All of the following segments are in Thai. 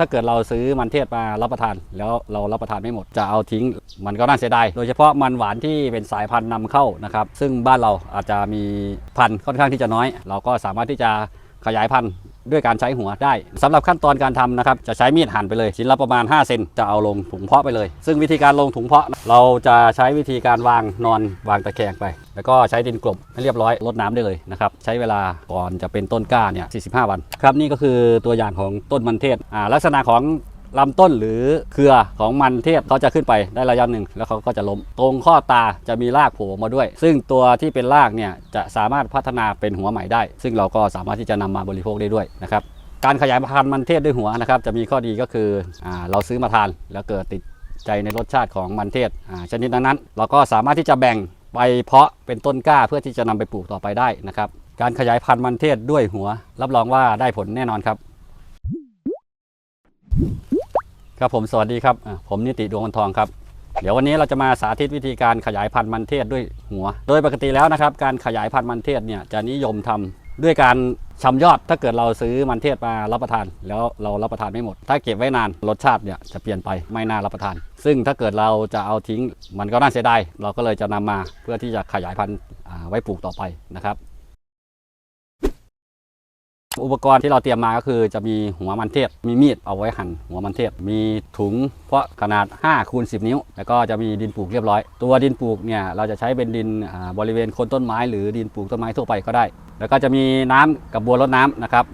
ถ้าเกิดเราซื้อมันเทศมารับประทานแล้วเรารับประทานไม่หมดจะเอาทิ้ง มันก็น่าเสียดายโดยเฉพาะมันหวานที่เป็นสายพันธุ์นำเข้านะครับซึ่งบ้านเราอาจจะมีพันธุ์ค่อนข้างที่จะน้อย เราก็สามารถที่จะขยายพันธุ์ ด้วยการใช้หัวได้สำหรับขั้นตอนการทำนะครับ จะใช้มีดหั่นไปเลย ชิ้นละประมาณ 5 เซนจะเอาลงถุงเพาะไปเลย ซึ่งวิธีการลงถุงเพาะ เราจะใช้วิธีการวางนอนวางตะแคงไป แล้วก็ใช้ดินกลบให้เรียบร้อยลดน้ำได้เลยนะครับ ใช้เวลาก่อนจะเป็นต้นกล้าเนี่ย45 วัน ครับนี่ก็คือตัวอย่างของต้นมันเทศลักษณะของ ลำต้นหรือเครือของมันเทศเขาจะขึ้นไปได้ระยะหนึ่งแล้วเขาก็จะล้ม ตรงข้อตาจะมีรากโผล่มาด้วย ซึ่งตัวที่เป็นรากเนี่ยจะสามารถพัฒนาเป็นหัวใหม่ได้ ซึ่งเราก็สามารถที่จะนำมาบริโภคได้ด้วยนะครับการขยายพันธุ์มันเทศด้วยหัวนะครับจะมีข้อดีก็คืออเราซื้อมาทานแล้วเกิดติดใจในรสชาติของมันเทศชนิดนั้นๆเราก็สามารถที่จะแบ่งไปเพาะเป็นต้นกล้าเพื่อที่จะนำไปปลูกต่อไปได้นะครับการขยายพันธุ์มันเทศด้วยหัว รับรองว่าได้ผลแน่นอนครับ ครับผมสวัสดีครับผมนิติดวงวันทองครับ เดี๋ยววันนี้เราจะมาสาธิตวิธีการขยายพันธุ์มันเทศด้วยหัว โดยปกติแล้วนะครับ การขยายพันธุ์มันเทศเนี่ยจะนิยมทำด้วยการชำยอด ถ้าเกิดเราซื้อมันเทศมารับประทาน แล้วเรารับประทานไม่หมด ถ้าเก็บไว้นานรสชาติเนี่ยจะเปลี่ยนไปไม่น่ารับประทาน ซึ่งถ้าเกิดเราจะเอาทิ้งมันก็น่าเสียดายเราก็เลยจะนำมาเพื่อที่จะขยายพันธุ์ไว้ปลูกต่อไปนะครับ อุปกรณ์ที่เราเตรียมมาก็คือจะมีหัวมันเทศ มีมีดเอาไว้หั่นหัวมันเทศ มีถุงเพาะขนาด5คูณ10 นิ้ว แล้วก็จะมีดินปลูกเรียบร้อย ตัวดินปลูกเนี่ยเราจะใช้เป็นดินบริเวณโคนต้นไม้หรือดินปลูกต้นไม้ทั่วไปก็ได้ แล้วก็จะมีน้ำกับบัวรดน้ำนะครับ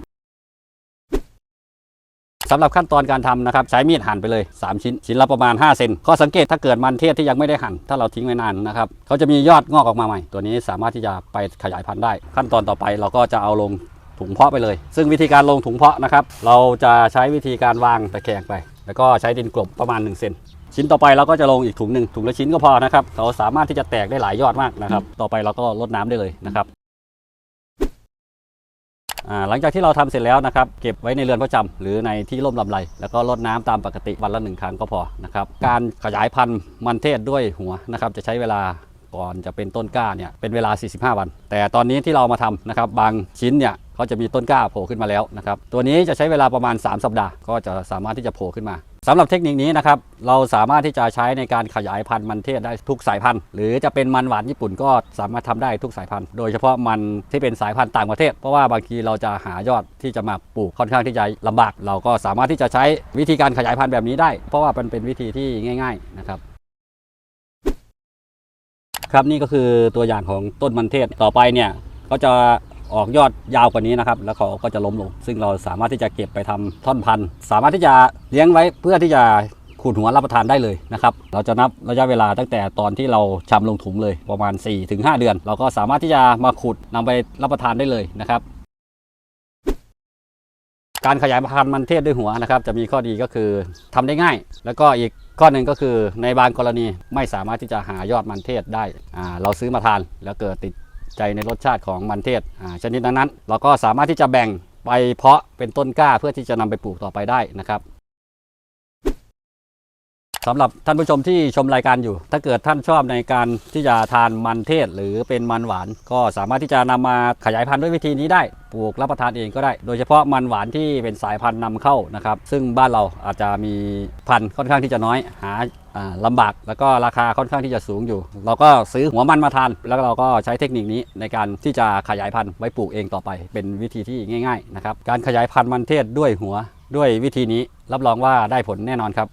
สำหรับขั้นตอนการทำนะครับใช้มีดหั่นไปเลย 3 ชิ้น ชิ้นละประมาณ 5 เซนข้อสังเกตถ้าเกิดมันเทศที่ยังไม่ได้หั่นถ้าเราทิ้งไว้นานนะครับเขาจะมียอดงอกออกมาใหม่ ตัวนี้สามารถที่จะไปขยายพันธุ์ได้ ขั้นตอนต่อไปเราก็จะเอาลง ถุงเพาะไปเลย ซึ่งวิธีการลงถุงเพาะนะครับ เราจะใช้วิธีการวางตะแคงไป แล้วก็ใช้ดินกลบประมาณ1เซนชิ้นต่อไปเราก็จะลงอีกถุงหนึ่งถุงละชิ้นก็พอนะครับเขาสามารถที่จะแตกได้หลายยอดมากนะครับ ต่อไปเราก็ลดน้ำได้เลยนะครับหลังจากที่เราทำเสร็จแล้วนะครับ เก็บไว้ในเรือนประจำหรือในที่ร่มลำไร แล้วก็ลดน้ำตามปกติวันละหนึ่งครั้งก็พอนะครับ การขยายพันธุ์มันเทศด้วยหัวนะครับ จะใช้เวลา ก่อนจะเป็นต้นกล้าเนี่ยเป็นเวลา 45 วัน แต่ตอนนี้ที่เรามาทำนะครับบางชิ้นเนี่ยเขาจะมีต้นกล้าโผล่ขึ้นมาแล้วนะครับตัวนี้จะใช้เวลาประมาณ 3 สัปดาห์ก็จะสามารถที่จะโผล่ขึ้นมาสำหรับเทคนิคนี้นะครับเราสามารถที่จะใช้ในการขยายพันธุ์มันเทศได้ทุกสายพันธุ์ หรือจะเป็นมันหวานญี่ปุ่นก็สามารถทำได้ทุกสายพันธุ์ โดยเฉพาะมันที่เป็นสายพันธุ์ต่างประเทศ เพราะว่าบางทีเราจะหายอดที่จะมาปลูกค่อนข้างที่จะลำบาก เราก็สามารถที่จะใช้วิธีการขยายพันธุ์แบบนี้ได้ เพราะว่ามันเป็นวิธีที่ง่าย ๆนะครับ ครับนี่ก็คือตัวอย่างของต้นมันเทศต่อไปเนี่ยก็จะออกยอดยาวกว่านี้นะครับ แล้วเขาก็จะล้มลง ซึ่งเราสามารถที่จะเก็บไปทำท่อนพันธุ์ สามารถที่จะเลี้ยงไว้เพื่อที่จะขูดหัวรับประทานได้เลยนะครับ เราจะนับระยะเวลาตั้งแต่ตอนที่เราชำลงถุงเลยประมาณ 4-5 เดือน เราก็สามารถที่จะมาขุดนำไปรับประทานได้เลยนะครับ การขยายพันธุ์มันเทศด้วยหัวนะครับ จะมีข้อดีก็คือทำได้ง่าย แล้วก็อีกข้อหนึ่งก็คือในบางกรณีไม่สามารถที่จะหายอดมันเทศได้ เราซื้อมาทานแล้วเกิดติดใจในรสชาติของมันเทศชนิดนั้น เราก็สามารถที่จะแบ่งไปเพาะเป็นต้นกล้าเพื่อที่จะนำไปปลูกต่อไปได้นะครับ สำหรับท่านผู้ชมที่ชมรายการอยู่ ถ้าเกิดท่านชอบในการที่จะทานมันเทศหรือเป็นมันหวาน ก็สามารถที่จะนำมาขยายพันธุ์ด้วยวิธีนี้ได้ ปลูกรับประทานเองก็ได้ โดยเฉพาะมันหวานที่เป็นสายพันธุ์นำเข้านะครับ ซึ่งบ้านเราอาจจะมีพันธุ์ค่อนข้างที่จะน้อย หาอ่าลำบาก แล้วก็ราคาค่อนข้างที่จะสูงอยู่ เราก็ซื้อหัวมันมาทาน แล้วเราก็ใช้เทคนิคนี้ในการที่จะขยายพันธุ์ไว้ปลูกเองต่อไป เป็นวิธีที่ง่าย ๆนะครับ การขยายพันธุ์มันเทศด้วยหัวด้วยวิธีนี้รับรองว่าได้ผลแน่นอนครับ